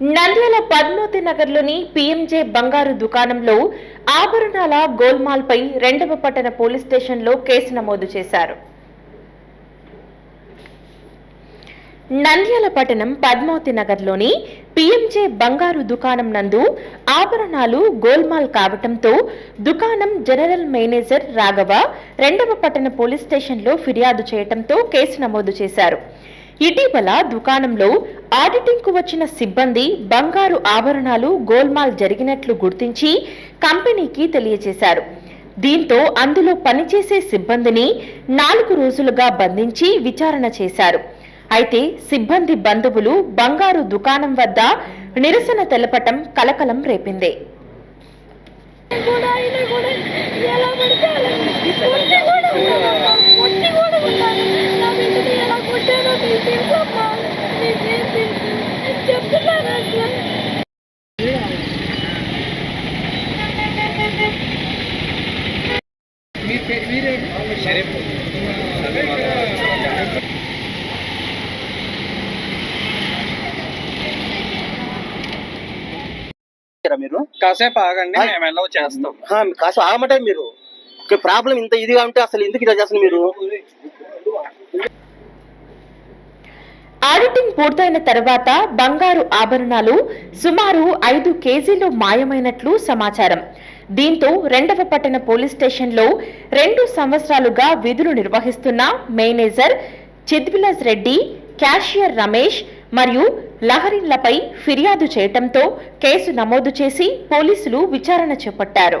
నంద్యాల పద్మావతి నగర్లోని పీఎంజే బంగారు దుకాణంలో ఆభరణాల గోల్మాల్పై రెండవ పట్టణ పోలీస్ స్టేషన్లో కేసు నమోదు చేశారు. నంద్యాల పట్టణం పద్మావతి నగర్లోని పీఎంజే బంగారు దుకాణం నందు ఆభరణాలు గోల్మాల్ కావటంతో దుకాణం జనరల్ మేనేజర్ రాఘవ రెండవ పట్టణ పోలీస్ స్టేషన్లో ఫిర్యాదు చేయటంతో కేసు నమోదు చేశారు. ఇటీవల దుకాణంలో ఆడిటింగ్కు వచ్చిన సిబ్బంది బంగారు ఆభరణాలు గోల్మాల్ జరిగినట్లు గుర్తించి కంపెనీకి తెలియజేశారు. దీంతో అందులో పనిచేసే సిబ్బందిని నాలుగు రోజులుగా బంధించి విచారణ చేశారు. అయితే సిబ్బంది బంధువులు బంగారు దుకాణం వద్ద నిరసన తెలపటం కలకలం రేపింది. మీరు కాసేపు ఆగండి. మేము ఎలా చేస్తాం. ఆ, కాస్త ఆగమంటే మీరు. ప్రాబ్లం ఇంత ఇదిగా ఉంటే అసలు ఎందుకు ఇలా చేస్తున్నారు మీరు? పూర్తయిన తర్వాత బంగారు ఆభరణాలు సుమారు ఐదు కేజీలు మాయమైనట్లు సమాచారం. దీంతో రెండవ పట్టణ పోలీస్ స్టేషన్లో రెండు సంవత్సరాలుగా విధులు నిర్వహిస్తున్న మేనేజర్ చిద్విలాస్ రెడ్డి క్యాషియర్ రమేష్ మరియు లహరిన్లపై ఫిర్యాదు చేయటంతో కేసు నమోదు చేసి పోలీసులు విచారణ చేపట్టారు.